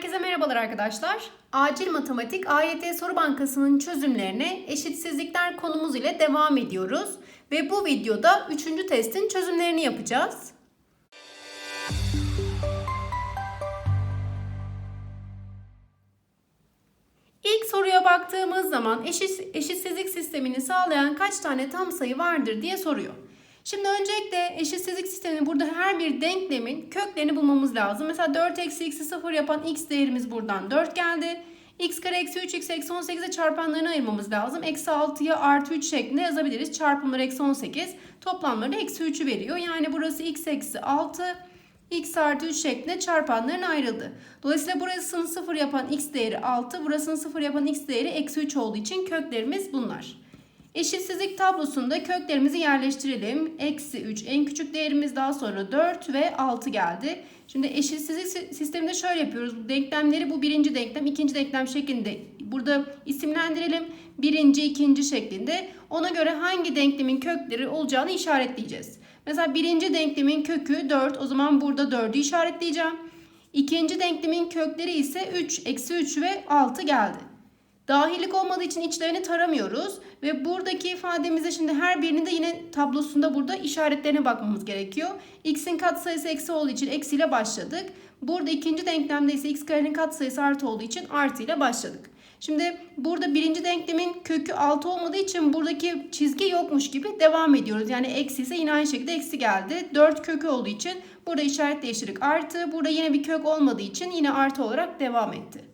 Herkese merhabalar arkadaşlar. Acil Matematik AYT Soru Bankası'nın çözümlerine eşitsizlikler konumuz ile devam ediyoruz. Ve bu videoda 3. testin çözümlerini yapacağız. İlk soruya baktığımız zaman eşit, eşitsizlik sistemini sağlayan kaç tane tam sayı vardır diye soruyor. Şimdi öncelikle eşitsizlik sistemini burada her bir denklemin köklerini bulmamız lazım. Mesela 4 eksi x'i 0 yapan x değerimiz buradan 4 geldi. x kare eksi 3 x eksi 18'e çarpanlarını ayırmamız lazım. Eksi 6'ya artı 3 şeklinde yazabiliriz. Çarpımları eksi 18 toplamları eksi 3'ü veriyor. Yani burası x eksi 6 x artı 3 şeklinde çarpanların ayrıldı. Dolayısıyla burasını 0 yapan x değeri 6, burasını 0 yapan x değeri eksi 3 olduğu için köklerimiz bunlar. Eşitsizlik tablosunda köklerimizi yerleştirelim. Eksi 3 en küçük değerimiz daha sonra 4 ve 6 geldi. Şimdi eşitsizlik sisteminde şöyle yapıyoruz. Denklemleri bu birinci denklem, ikinci denklem şeklinde burada isimlendirelim. Birinci, ikinci şeklinde. Ona göre hangi denklemin kökleri olacağını işaretleyeceğiz. Mesela birinci denklemin kökü 4. O zaman burada 4'ü işaretleyeceğim. İkinci denklemin kökleri ise 3, eksi 3 ve 6 geldi. Dahillik olmadığı için içlerini taramıyoruz. Ve buradaki ifademizde şimdi her birini de yine tablosunda burada işaretlerine bakmamız gerekiyor. X'in katsayısı eksi olduğu için eksiyle başladık. Burada ikinci denklemde ise x karenin katsayısı artı olduğu için artı ile başladık. Şimdi burada birinci denklemin kökü 6 olmadığı için buradaki çizgi yokmuş gibi devam ediyoruz. Yani eksi ise yine aynı şekilde eksi geldi. 4 kökü olduğu için burada işaret değiştirdik artı. Burada yine bir kök olmadığı için yine artı olarak devam etti.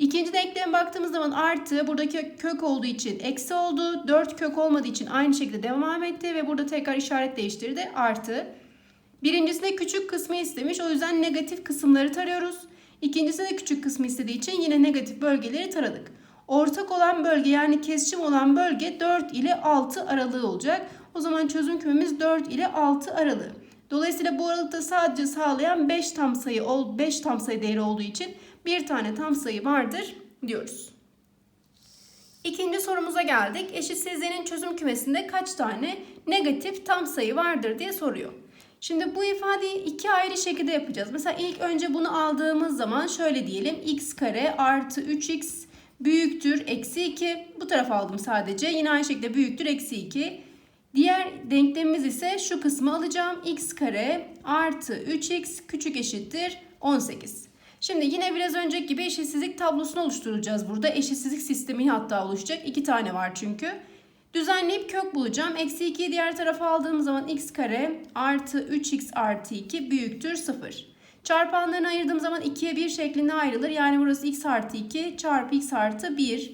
İkinci denkleme baktığımız zaman artı buradaki kök olduğu için eksi oldu. 4 kök olmadığı için aynı şekilde devam etti ve burada tekrar işaret değiştirdi artı. Birincisinde küçük kısmı istemiş o yüzden negatif kısımları tarıyoruz. İkincisinde küçük kısmı istediği için yine negatif bölgeleri taradık. Ortak olan bölge yani kesişim olan bölge 4 ile 6 aralığı olacak. O zaman çözüm kümemiz 4 ile 6 aralığı. Dolayısıyla bu aralıkta sadece sağlayan 5 tam sayı 5 tam sayı değeri olduğu için bir tane tam sayı vardır diyoruz. İkinci sorumuza geldik. Eşitsizliğin çözüm kümesinde kaç tane negatif tam sayı vardır diye soruyor. Şimdi bu ifadeyi iki ayrı şekilde yapacağız. Mesela ilk önce bunu aldığımız zaman şöyle diyelim. x kare artı 3x büyüktür eksi 2. Bu tarafa aldım sadece. Yine aynı şekilde büyüktür eksi 2. Diğer denklemimiz ise şu kısmı alacağım. x kare artı 3x küçük eşittir 18. Şimdi yine biraz önceki gibi eşitsizlik tablosunu oluşturacağız burada. Eşitsizlik sistemi hatta oluşacak. İki tane var çünkü. Düzenleyip kök bulacağım. Eksi 2'yi diğer tarafa aldığım zaman x kare artı 3x artı 2 büyüktür 0. Çarpanlarını ayırdığım zaman 2'ye 1 şeklinde ayrılır. Yani burası x artı 2 çarpı x artı 1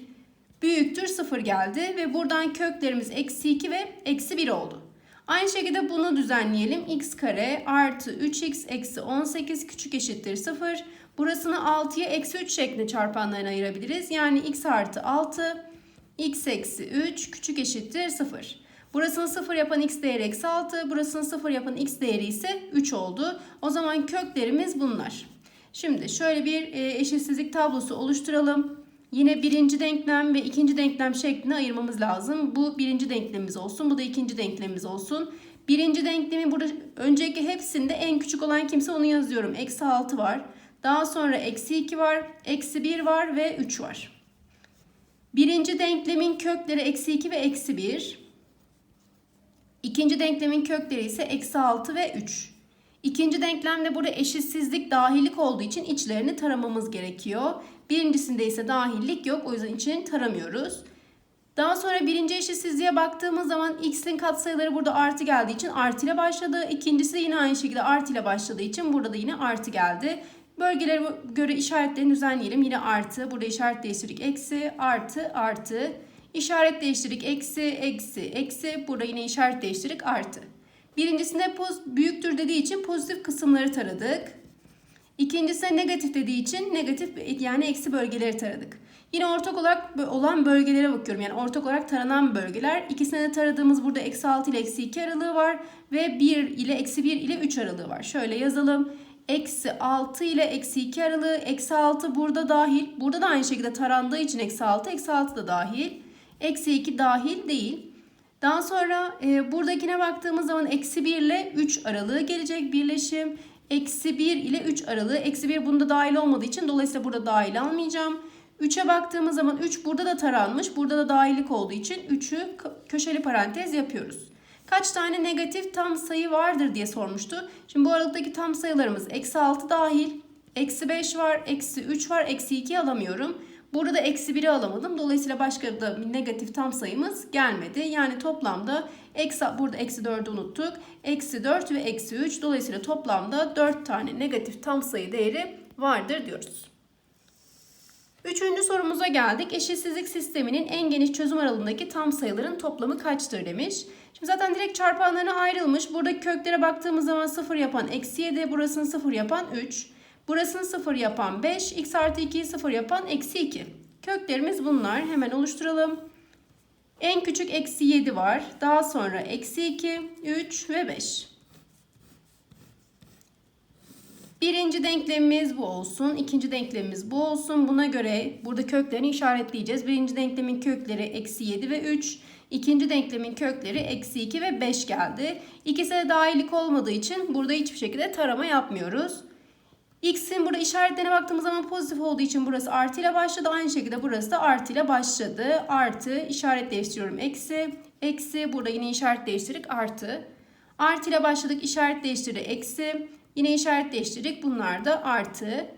büyüktür 0 geldi. Ve buradan köklerimiz eksi 2 ve eksi 1 oldu. Aynı şekilde bunu düzenleyelim. x kare artı 3x eksi 18 küçük eşittir 0. Burasını 6'ya eksi 3 şeklinde çarpanlarına ayırabiliriz. Yani x artı 6 x eksi 3 küçük eşittir 0. Burasını 0 yapan x değeri eksi 6. Burasını 0 yapan x değeri ise 3 oldu. O zaman köklerimiz bunlar. Şimdi şöyle bir e, eşitsizlik tablosu oluşturalım. Yine birinci denklem ve ikinci denklem şeklinde ayırmamız lazım. Bu birinci denklemimiz olsun. Bu da ikinci denklemimiz olsun. Birinci denklemi burada önceki hepsinde en küçük olan kimse onu yazıyorum. Eksi 6 var. Daha sonra eksi 2 var. Eksi 1 var ve 3 var. Birinci denklemin kökleri eksi 2 ve eksi 1. İkinci denklemin kökleri ise eksi 6 ve 3. İkinci denklemde burada eşitsizlik dahillik olduğu için içlerini taramamız gerekiyor. Birincisinde ise dahillik yok o yüzden içini taramıyoruz. Daha sonra birinci eşitsizliğe baktığımız zaman x'in katsayıları burada artı geldiği için artı ile başladı. İkincisi de yine aynı şekilde artı ile başladığı için burada da yine artı geldi. Bölgelere göre işaretlerini düzenleyelim. Yine artı. Burada işaret değiştirdik. Eksi, artı, artı. İşaret değiştirdik. Eksi, eksi, eksi. Burada yine işaret değiştirdik. Artı. Birincisinde poz büyüktür dediği için pozitif kısımları taradık. İkincisinde negatif dediği için negatif yani eksi bölgeleri taradık. Yine ortak olarak olan bölgelere bakıyorum. Yani ortak olarak taranan bölgeler. İkisine de taradığımız burada eksi 6 ile eksi 2 aralığı var. Ve 1 ile eksi 1 ile 3 aralığı var. Şöyle yazalım eksi 6 ile eksi 2 aralığı eksi 6 burada dahil. Burada da aynı şekilde tarandığı için eksi 6 eksi 6 da dahil. Eksi 2 dahil değil. Daha sonra e, buradakine baktığımız zaman eksi 1 ile 3 aralığı gelecek birleşim. Eksi 1 ile 3 aralığı. Eksi 1 bunda dahil olmadığı için dolayısıyla burada dahil almayacağım. 3'e baktığımız zaman 3 burada da taranmış. Burada da dahillik olduğu için 3'ü köşeli parantez yapıyoruz. Kaç tane negatif tam sayı vardır diye sormuştu. Şimdi bu aralıktaki tam sayılarımız eksi 6 dahil. Eksi 5 var, eksi 3 var, eksi 2 alamıyorum. Burada da eksi 1'i alamadım. Dolayısıyla başka da negatif tam sayımız gelmedi. Yani toplamda eksi, burada eksi 4'ü unuttuk. Eksi 4 ve eksi 3. Dolayısıyla toplamda 4 tane negatif tam sayı değeri vardır diyoruz. Üçüncü sorumuza geldik. Eşitsizlik sisteminin en geniş çözüm aralığındaki tam sayıların toplamı kaçtır demiş. Şimdi zaten direkt çarpanlarına ayrılmış. Buradaki köklere baktığımız zaman 0 yapan eksi 7, burasını 0 yapan 3. Burasını 0 yapan 5, x artı 2'yi 0 yapan eksi 2. Köklerimiz bunlar. Hemen oluşturalım. En küçük eksi 7 var. Daha sonra eksi 2, 3 ve 5. Birinci denklemimiz bu olsun. ikinci denklemimiz bu olsun. Buna göre burada köklerini işaretleyeceğiz. Birinci denklemin kökleri eksi 7 ve 3. İkinci denklemin kökleri eksi 2 ve 5 geldi. İkisi de dahillik olmadığı için burada hiçbir şekilde tarama yapmıyoruz. X'in burada işaretlerine baktığımız zaman pozitif olduğu için burası artı ile başladı. Aynı şekilde burası da artı ile başladı. Artı işaret değiştiriyorum. Eksi. Eksi. Burada yine işaret değiştirdik. Artı. Artı ile başladık. işaret değiştirdi. Eksi. Yine işaret değiştirdik. Bunlar da artı.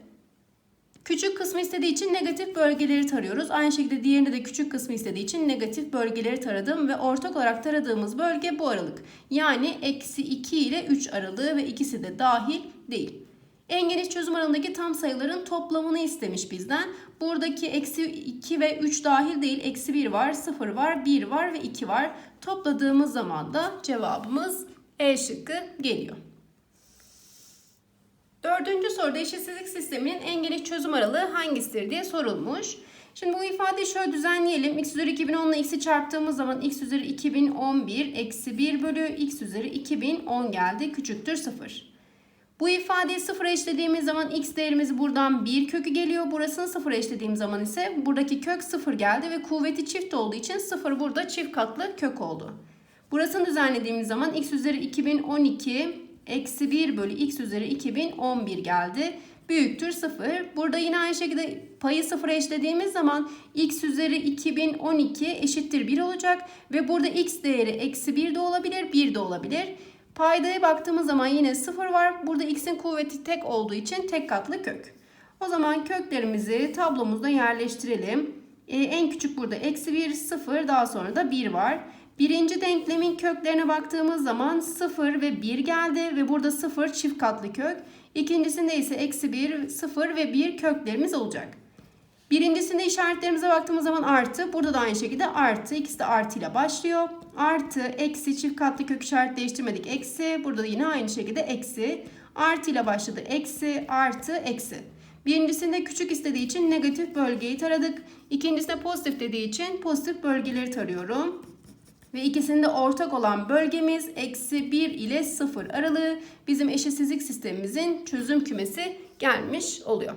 Küçük kısmı istediği için negatif bölgeleri tarıyoruz. Aynı şekilde diğerinde de küçük kısmı istediği için negatif bölgeleri taradım. Ve ortak olarak taradığımız bölge bu aralık. Yani eksi 2 ile 3 aralığı ve ikisi de dahil değil. En geniş çözüm aralığındaki tam sayıların toplamını istemiş bizden. Buradaki eksi 2 ve 3 dahil değil. Eksi 1 var, 0 var, 1 var ve 2 var. Topladığımız zaman da cevabımız E şıkkı geliyor. Dördüncü soruda eşitsizlik sisteminin en geniş çözüm aralığı hangisidir diye sorulmuş. Şimdi bu ifadeyi şöyle düzenleyelim. x üzeri 2010 ile x'i çarptığımız zaman x üzeri 2011 eksi 1 bölü x üzeri 2010 geldi. Küçüktür 0. Bu ifadeyi sıfıra eşlediğimiz zaman x değerimiz buradan 1 kökü geliyor. Burasını sıfıra eşlediğim zaman ise buradaki kök 0 geldi ve kuvveti çift olduğu için 0 burada çift katlı kök oldu. Burasını düzenlediğimiz zaman x üzeri 2012 eksi 1 bölü x üzeri 2011 geldi. Büyüktür 0. Burada yine aynı şekilde payı 0'a eşlediğimiz zaman x üzeri 2012 eşittir 1 olacak. Ve burada x değeri eksi 1 de olabilir 1 de olabilir. Paydaya baktığımız zaman yine 0 var. Burada x'in kuvveti tek olduğu için tek katlı kök. O zaman köklerimizi tablomuzda yerleştirelim. Ee, en küçük burada eksi 1, 0 daha sonra da 1 var. Birinci denklemin köklerine baktığımız zaman 0 ve 1 geldi ve burada 0 çift katlı kök. İkincisinde ise eksi 1, 0 ve 1 köklerimiz olacak. Birincisinde işaretlerimize baktığımız zaman artı. Burada da aynı şekilde artı. İkisi de artı ile başlıyor. Artı, eksi, çift katlı kök işaret değiştirmedik. Eksi. Burada da yine aynı şekilde eksi. Artı ile başladı. Eksi, artı, eksi. Birincisinde küçük istediği için negatif bölgeyi taradık. İkincisinde pozitif dediği için pozitif bölgeleri tarıyorum. Ve ikisinde ortak olan bölgemiz eksi 1 ile 0 aralığı bizim eşitsizlik sistemimizin çözüm kümesi gelmiş oluyor.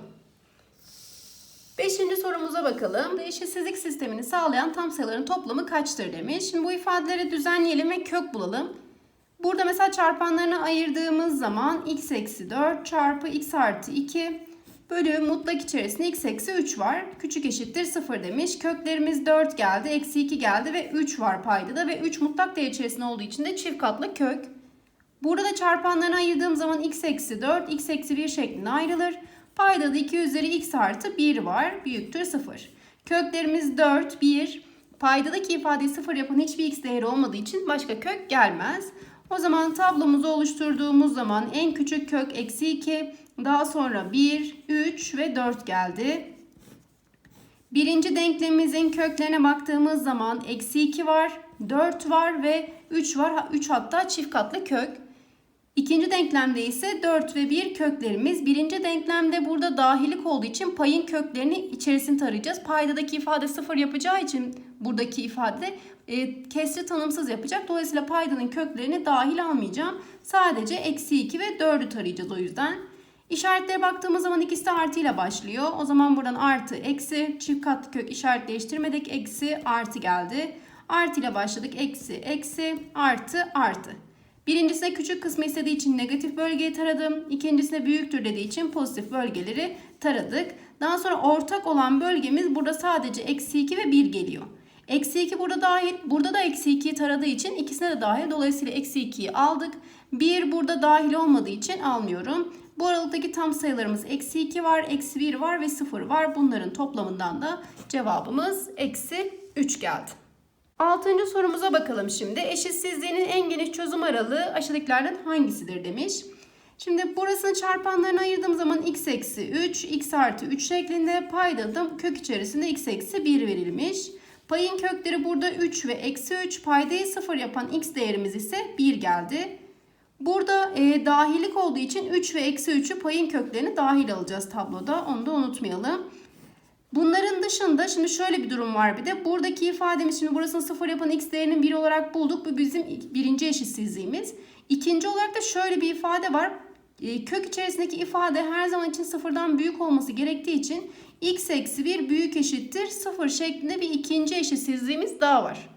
Beşinci sorumuza bakalım. Eşitsizlik sistemini sağlayan tam sayıların toplamı kaçtır demiş. Şimdi bu ifadeleri düzenleyelim ve kök bulalım. Burada mesela çarpanlarını ayırdığımız zaman x eksi 4 çarpı x artı 2 bölü mutlak içerisinde x eksi 3 var. Küçük eşittir 0 demiş. Köklerimiz 4 geldi, eksi 2 geldi ve 3 var paydada ve 3 mutlak değer içerisinde olduğu için de çift katlı kök. Burada çarpanlarını ayırdığım zaman x eksi 4, x eksi 1 şeklinde ayrılır. Paydada 2 üzeri x artı 1 var. Büyüktür 0. Köklerimiz 4, 1. Paydadaki ifadeyi 0 yapan hiçbir x değeri olmadığı için başka kök gelmez. O zaman tablomuzu oluşturduğumuz zaman en küçük kök eksi 2, daha sonra 1, 3 ve 4 geldi. Birinci denklemimizin köklerine baktığımız zaman eksi 2 var, 4 var ve 3 var. 3 hatta çift katlı kök. İkinci denklemde ise 4 ve 1 köklerimiz. Birinci denklemde burada dahilik olduğu için payın köklerini içerisini tarayacağız. Paydadaki ifade 0 yapacağı için buradaki ifade e, kesri tanımsız yapacak. Dolayısıyla paydanın köklerini dahil almayacağım. Sadece eksi 2 ve 4'ü tarayacağız o yüzden. İşaretlere baktığımız zaman ikisi de artı ile başlıyor. O zaman buradan artı, eksi, çift katlı kök işaret değiştirmedik. Eksi, artı geldi. Artı ile başladık. Eksi, eksi, artı, artı. Birincisine küçük kısmı istediği için negatif bölgeyi taradım. İkincisine büyüktür dediği için pozitif bölgeleri taradık. Daha sonra ortak olan bölgemiz burada sadece eksi 2 ve 1 geliyor. Eksi 2 burada dahil. Burada da eksi 2'yi taradığı için ikisine de dahil. Dolayısıyla eksi 2'yi aldık. 1 burada dahil olmadığı için almıyorum. Bu aralıktaki tam sayılarımız eksi 2 var, eksi 1 var ve 0 var. Bunların toplamından da cevabımız eksi 3 geldi. Altıncı sorumuza bakalım şimdi. Eşitsizliğinin en geniş çözüm aralığı aşağıdakilerden hangisidir demiş. Şimdi burasını çarpanlarına ayırdığım zaman x eksi 3, x artı 3 şeklinde payda da kök içerisinde x eksi 1 verilmiş. Payın kökleri burada 3 ve eksi 3. Paydayı 0 yapan x değerimiz ise 1 geldi. Burada e, dahillik olduğu için 3 ve eksi 3'ü payın köklerini dahil alacağız tabloda. Onu da unutmayalım. Bunların dışında şimdi şöyle bir durum var bir de. Buradaki ifademiz şimdi burasını 0 yapan x değerinin 1 olarak bulduk. Bu bizim birinci eşitsizliğimiz. İkinci olarak da şöyle bir ifade var. E, kök içerisindeki ifade her zaman için sıfırdan büyük olması gerektiği için x eksi 1 büyük eşittir 0 şeklinde bir ikinci eşitsizliğimiz daha var.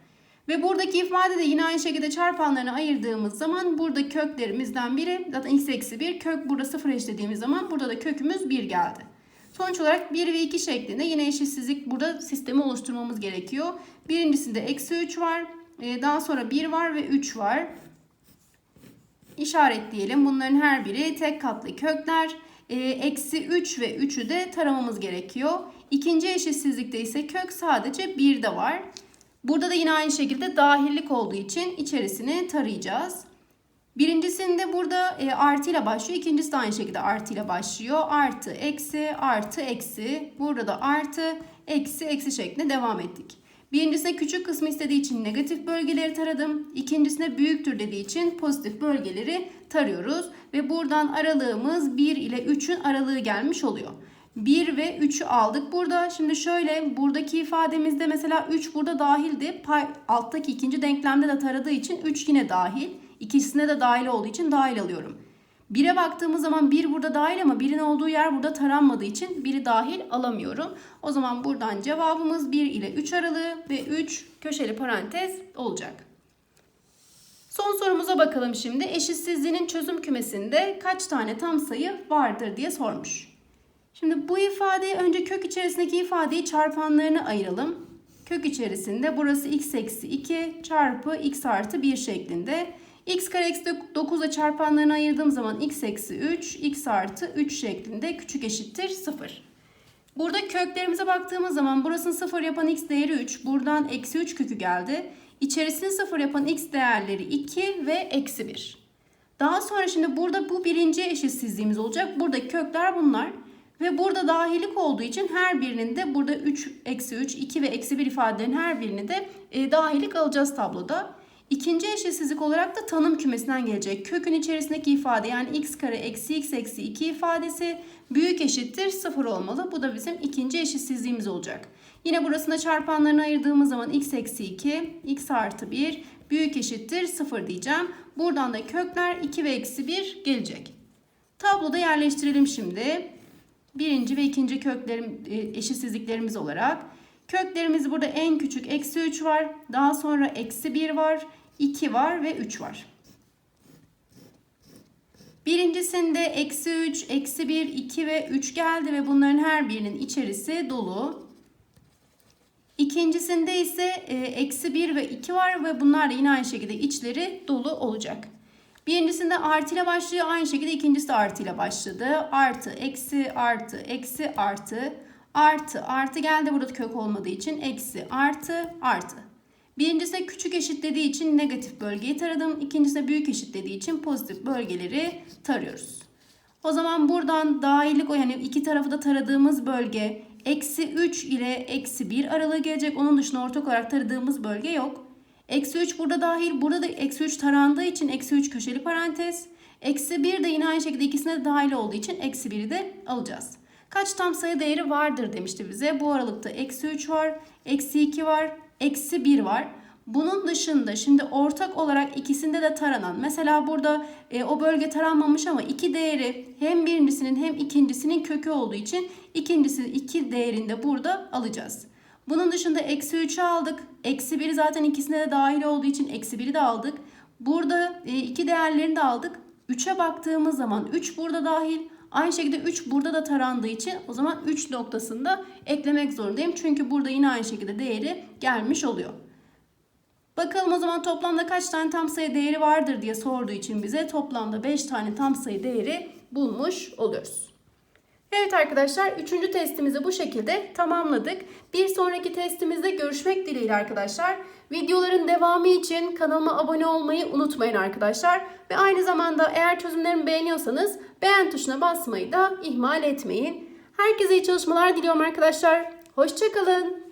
Ve buradaki ifade de yine aynı şekilde çarpanlarını ayırdığımız zaman burada köklerimizden biri zaten x eksi 1 kök burada 0 eşitlediğimiz zaman burada da kökümüz 1 geldi. Sonuç olarak 1 ve 2 şeklinde yine eşitsizlik burada sistemi oluşturmamız gerekiyor. Birincisinde eksi 3 var. Ee, daha sonra 1 var ve 3 var. İşaretleyelim. Bunların her biri tek katlı kökler. Ee, eksi 3 ve 3'ü de taramamız gerekiyor. İkinci eşitsizlikte ise kök sadece 1 de var. Burada da yine aynı şekilde dahillik olduğu için içerisini tarayacağız. Birincisinde burada e, artı ile başlıyor. İkincisi de aynı şekilde artı ile başlıyor. Artı, eksi, artı, eksi. Burada da artı, eksi, eksi şeklinde devam ettik. Birincisine küçük kısmı istediği için negatif bölgeleri taradım. İkincisine büyüktür dediği için pozitif bölgeleri tarıyoruz. Ve buradan aralığımız 1 ile 3'ün aralığı gelmiş oluyor. 1 ve 3'ü aldık burada. Şimdi şöyle buradaki ifademizde mesela 3 burada dahildi. Pay, alttaki ikinci denklemde de taradığı için 3 yine dahil. İkisine de dahil olduğu için dahil alıyorum. 1'e baktığımız zaman 1 burada dahil ama 1'in olduğu yer burada taranmadığı için 1'i dahil alamıyorum. O zaman buradan cevabımız 1 ile 3 aralığı ve 3 köşeli parantez olacak. Son sorumuza bakalım şimdi. Eşitsizliğinin çözüm kümesinde kaç tane tam sayı vardır diye sormuş. Şimdi bu ifadeyi önce kök içerisindeki ifadeyi çarpanlarına ayıralım. Kök içerisinde burası x eksi 2 çarpı x artı 1 şeklinde. x kare eksi 9'a çarpanlarını ayırdığım zaman x eksi 3, x artı 3 şeklinde küçük eşittir 0. Burada köklerimize baktığımız zaman burasını 0 yapan x değeri 3. Buradan eksi 3 kökü geldi. İçerisini 0 yapan x değerleri 2 ve eksi 1. Daha sonra şimdi burada bu birinci eşitsizliğimiz olacak. Burada kökler bunlar. Ve burada dahilik olduğu için her birinin de burada 3, eksi 3, 2 ve eksi 1 ifadelerin her birini de e, dahilik alacağız tabloda. İkinci eşitsizlik olarak da tanım kümesinden gelecek. Kökün içerisindeki ifade yani x kare eksi x eksi 2 ifadesi büyük eşittir 0 olmalı. Bu da bizim ikinci eşitsizliğimiz olacak. Yine burasında çarpanlarını ayırdığımız zaman x eksi 2, x artı 1 büyük eşittir 0 diyeceğim. Buradan da kökler 2 ve eksi 1 gelecek. Tabloda yerleştirelim şimdi birinci ve ikinci köklerim e, eşitsizliklerimiz olarak. Köklerimiz burada en küçük eksi 3 var. Daha sonra eksi 1 var. 2 var ve 3 var. Birincisinde eksi 3, eksi 1, 2 ve 3 geldi ve bunların her birinin içerisi dolu. İkincisinde ise e, eksi 1 ve 2 var ve bunlar da yine aynı şekilde içleri dolu olacak. Birincisinde artı ile başlıyor. Aynı şekilde ikincisi de artı ile başladı. Artı, eksi, artı, eksi, artı. Artı, artı geldi burada kök olmadığı için. Eksi, artı, artı. Birincisine küçük eşitlediği için negatif bölgeyi taradım. İkincisine büyük eşitlediği için pozitif bölgeleri tarıyoruz. O zaman buradan dahillik o yani iki tarafı da taradığımız bölge eksi 3 ile eksi 1 aralığı gelecek. Onun dışında ortak olarak taradığımız bölge yok. Eksi 3 burada dahil. Burada da eksi 3 tarandığı için eksi 3 köşeli parantez. Eksi 1 de yine aynı şekilde ikisine de dahil olduğu için eksi 1'i de alacağız. Kaç tam sayı değeri vardır demişti bize. Bu aralıkta eksi 3 var, eksi 2 var, eksi 1 var. Bunun dışında şimdi ortak olarak ikisinde de taranan mesela burada e, o bölge taranmamış ama iki değeri hem birincisinin hem ikincisinin kökü olduğu için ikincisi iki değerini de burada alacağız. Bunun dışında eksi 3'ü aldık. Eksi 1'i zaten ikisine de dahil olduğu için eksi 1'i de aldık. Burada e, iki değerlerini de aldık. 3'e baktığımız zaman 3 burada dahil. Aynı şekilde 3 burada da tarandığı için o zaman 3 noktasında eklemek zorundayım. Çünkü burada yine aynı şekilde değeri gelmiş oluyor. Bakalım o zaman toplamda kaç tane tam sayı değeri vardır diye sorduğu için bize toplamda 5 tane tam sayı değeri bulmuş oluyoruz. Evet arkadaşlar 3. testimizi bu şekilde tamamladık. Bir sonraki testimizde görüşmek dileğiyle arkadaşlar. Videoların devamı için kanalıma abone olmayı unutmayın arkadaşlar. Ve aynı zamanda eğer çözümlerimi beğeniyorsanız beğen tuşuna basmayı da ihmal etmeyin. Herkese iyi çalışmalar diliyorum arkadaşlar. Hoşçakalın.